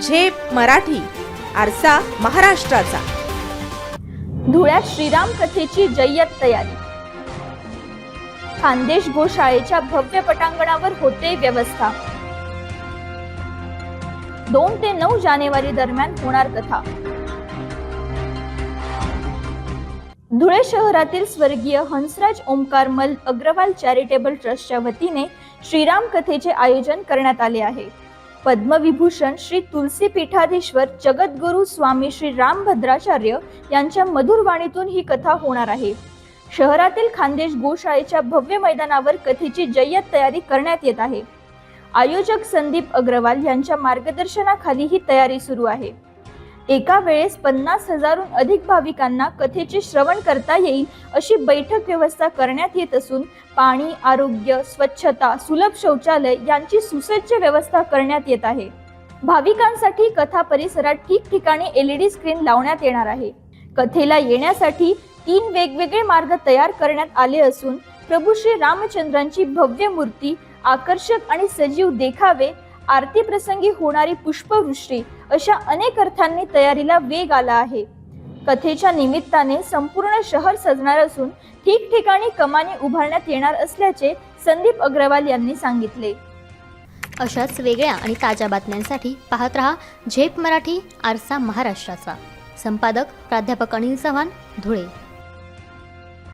झेप मराठी आरसा महाराष्ट्राचा. धुळ्यात श्रीराम कथेची जय्यत तयारी. खानदेश गोशाळेच्या भव्य पटांगणावर होते व्यवस्था. दोन ते नऊ जानेवारी दरम्यान होणार कथा. धुळे शहरातील स्वर्गीय हंसराज ओंकारमल अग्रवाल चॅरिटेबल ट्रस्टच्या वतीने श्रीराम कथेचे आयोजन करण्यात आले आहे. पद्मविभूषण श्री तुलसी पीठाधीश्वर जगद्गुरु स्वामी श्री रामभद्राचार्य यांच्या मधुरवाणीतून ही कथा होणार आहे. शहरातील खानदेश गोशाळेच्या भव्य मैदानावर कथेची जय्यत तयारी करण्यात येत आहे. आयोजक संदीप अग्रवाल यांच्या मार्गदर्शनाखाली ही तयारी सुरू आहे. एका वेळेस पन्नास हजारहून अधिक भाविकांना कथेचे श्रवण करता येईल अशी बैठक व्यवस्था करण्यात येत असून पाणी आरोग्य स्वच्छता सुलभ शौचालय यांची सुसज्ज व्यवस्था करण्यात येत आहे. भाविकांसाठी कथा परिसरात ठिकठिकाणी एलईडी स्क्रीन लावण्यात येणार आहे. कथेला येण्यासाठी तीन वेगवेगळे मार्ग तयार करण्यात आले असून प्रभू श्री रामचंद्रांची भव्य मूर्ती आकर्षक आणि सजीव देखावे आरती प्रसंगी होणारी पुष्पवृष्टी अशा अनेक अर्थांनी तयारीला वेग आला आहे. कथेच्या निमित्ताने संपूर्ण शहर सजणार असून ठिकठिकाणी कमानी उभारण्यात येणार असल्याचे संदीप अग्रवाल यांनी सांगितले. अशाच वेगळ्या आणि ताज्या बातम्यांसाठी पाहत रहा झेप मराठी आरसा महाराष्ट्राचा. संपादक प्राध्यापक अनिल चव्हाण धुळे.